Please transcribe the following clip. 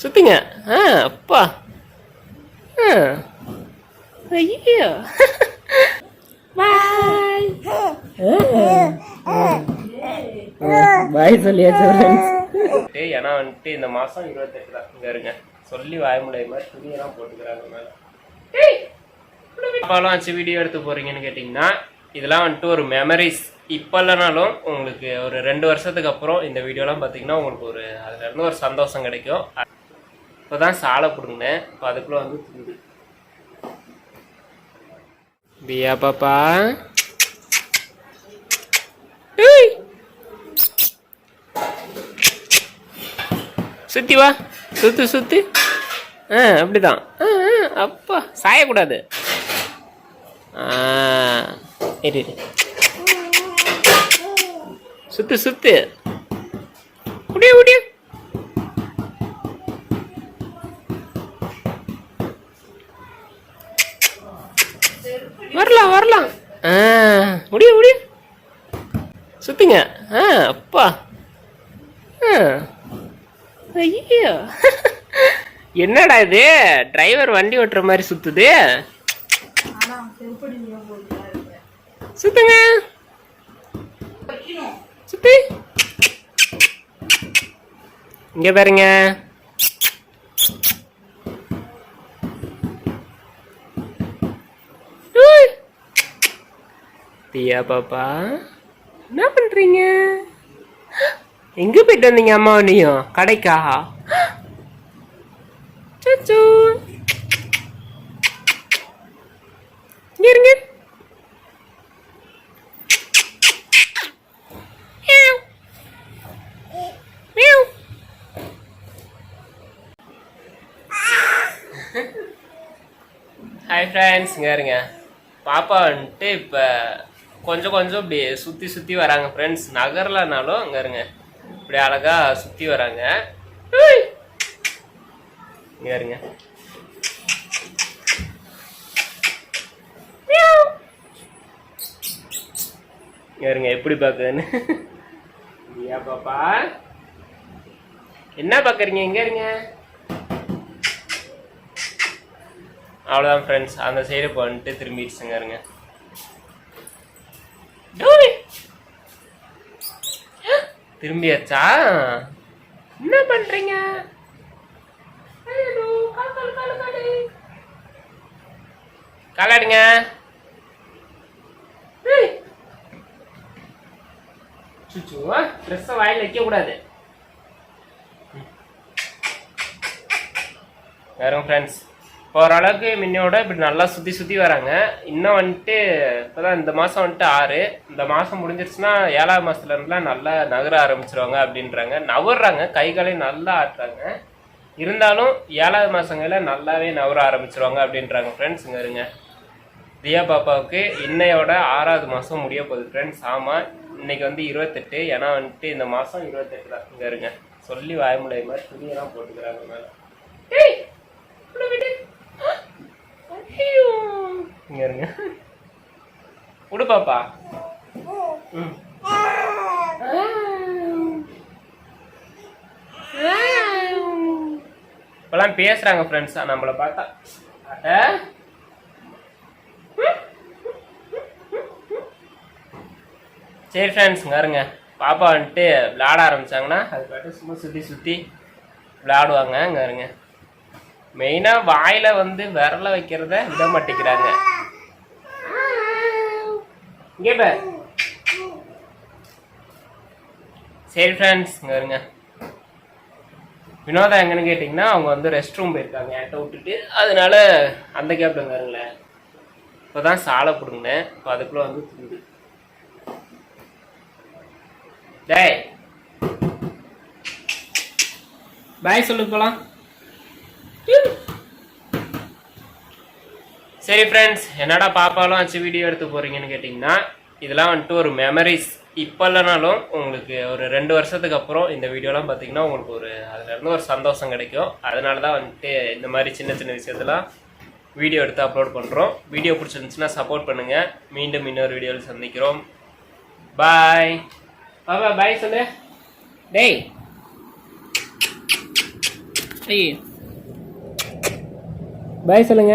சுத்துங்க ஆ அப்பா ஆ ஐயோ பாய் பாய் சொல்லியாச்சு ஏன்னா வந்துட்டு இந்த மாதம் இருபத்தெட்டு தான். இங்கே இருங்க. சொல்லி வாய முடியாம துணியெல்லாம் போட்டுக்கிறாங்க மேலே. அப்பாலாம் வச்சு வீடியோ எடுத்து போறீங்கன்னு கேட்டிங்கன்னா இதெல்லாம் வந்துட்டு ஒரு மெமரிஸ் இப்போ இல்லைனாலும் உங்களுக்கு ஒரு ரெண்டு வருஷத்துக்கு அப்புறம் இந்த வீடியோலாம் பார்த்தீங்கன்னா உங்களுக்கு ஒரு அதுல இருந்து ஒரு சந்தோஷம் கிடைக்கும். இப்போ தான் சாலை பிடுங்கினேன். இப்போ அதுக்குள்ளே வந்து திண்டு பியா பாப்பா. ஏய். சுத்தி வா. சுத்து சுத்து. ஆ அப்படிதான். அப்பா. சாயக்கூடாது. இரு சுத்து சுத்து. முடிய முடியும் வரலாம் வரலாம். ஆ. முடிய முடிய சுத்துங்க. ஆ அப்பா. ஆ. ஐயோ. என்னடா இது? டிரைவர் வண்டி ஓட்டுற மாதிரி சுத்துது. சுத்துங்க. சுத்தி. இங்க பாருங்க. தியா பாப்பா என்ன பண்றீங்க எங்க போயிட்டு வந்தீங்க அம்மா நீயும் கடைக்கா சச்சு இருங்க. ஹாய் ஃப்ரெண்ட்ஸ் இங்கே இருங்க பாப்பா வந்துட்டு இப்போ கொஞ்சம் கொஞ்சம் இப்படி சுற்றி சுற்றி வராங்க ஃப்ரெண்ட்ஸ் நகரலனாலும் அங்கே இருங்க. இப்படி அழகாக சுற்றி வராங்க. இங்கே இருங்க. இருங்க எப்படி பார்க்குதுன்னு ஐயா பாப்பா. என்ன பார்க்குறீங்க? எங்க இருங்க. அவ்வளோதான் ஃப்ரெண்ட்ஸ் அந்த சைடு போன்ட்டு திரும்பிடுச்சுங்க இருங்க டோய். திரும்பியாச்சா? என்ன பண்றீங்க. காலாடுங்க. ஏய். சுச்சு ட்ரெஸ்ஸை வாயில் வைக்க கூடாது. வேறும் ஃப்ரெண்ட்ஸ் ஓரளவுக்கு முன்னையோட இப்படி நல்லா சுற்றி சுற்றி வராங்க. இன்னும் வந்துட்டு இப்போதான் இந்த மாதம் வந்துட்டு ஆறு. இந்த மாதம் முடிஞ்சிருச்சுன்னா ஏழாவது மாதத்துலருந்துலாம் நல்லா நகர ஆரம்பிச்சிருவாங்க அப்படின்றாங்க. நவர்றாங்க. கைகளை நல்லா ஆட்டுறாங்க. இருந்தாலும் ஏழாவது மாதங்களில் நல்லாவே நவர ஆரம்பிச்சிருவாங்க அப்படின்றாங்க ஃப்ரெண்ட்ஸ் இங்கே இருங்க. தியா பாப்பாவுக்கு இன்னையோட ஆறாவது மாதம் முடிய போகுது ஃப்ரெண்ட்ஸ் ஆமாம் இன்னைக்கு வந்து இருபத்தெட்டு. ஏன்னா வந்துட்டு இந்த மாதம் இருபத்தெட்டு தான் இங்கே இருங்க. சொல்லி வாய மாதிரி துணியெல்லாம் போட்டுக்கிறாங்க மேலே ஏய் உள்ள விடு. ஐயோ. இங்க இருங்க. விடு பாப்பா. இப்பெல்லாம் பேசுறாங்க ஃப்ரெண்ட்ஸ் நம்மளை பார்த்தா. சரி ஃப்ரெண்ட்ஸ் இருங்க. பாப்பா வந்துட்டு விளையாட ஆரம்பிச்சாங்கன்னா அது பாட்டு சும்மா சுற்றி சுற்றி விளையாடுவாங்க. இங்க இருங்க. மெயினாக வாயில் வந்து விரல வைக்கிறத விட மாட்டேங்கிறாங்க. இங்கே பார். சரி ஃப்ரெண்ட்ஸ் இங்கே வருங்க. வினோதா எங்கன்னு கேட்டிங்கன்னா அவங்க வந்து ரெஸ்ட் ரூம் போயிருக்காங்க. என்கிட்ட விட்டுட்டு அதனால அந்த கேப்ல வருங்களேன் இப்போ தான் சாலை பிடுங்கினேன். இப்போ அதுக்குள்ளே வந்து துண்டு. டேய். பாய் சொல்லு போகலாம் சரி ஃப்ரெண்ட்ஸ் என்னடா பாப்பாலாம் வச்சு வீடியோ எடுத்து போறீங்கன்னு கேட்டிங்கன்னா இதெல்லாம் வந்துட்டு ஒரு மெமரிஸ் இப்போ இல்லைனாலும் உங்களுக்கு ஒரு ரெண்டு வருஷத்துக்கு அப்புறம் இந்த வீடியோலாம் பார்த்தீங்கன்னா உங்களுக்கு ஒரு அதுல இருந்து ஒரு சந்தோஷம் கிடைக்கும். அதனால தான் வந்துட்டு இந்த மாதிரி சின்ன சின்ன விஷயத்தெல்லாம் வீடியோ எடுத்து அப்லோட் பண்ணுறோம் வீடியோ பிடிச்சிருந்துச்சுன்னா சப்போர்ட் பண்ணுங்கள் மீண்டும் இன்னொரு வீடியோவில் சந்திக்கிறோம். பாய் பாபா பாய் சொல்லு. டேய். பாய் சொல்லுங்க.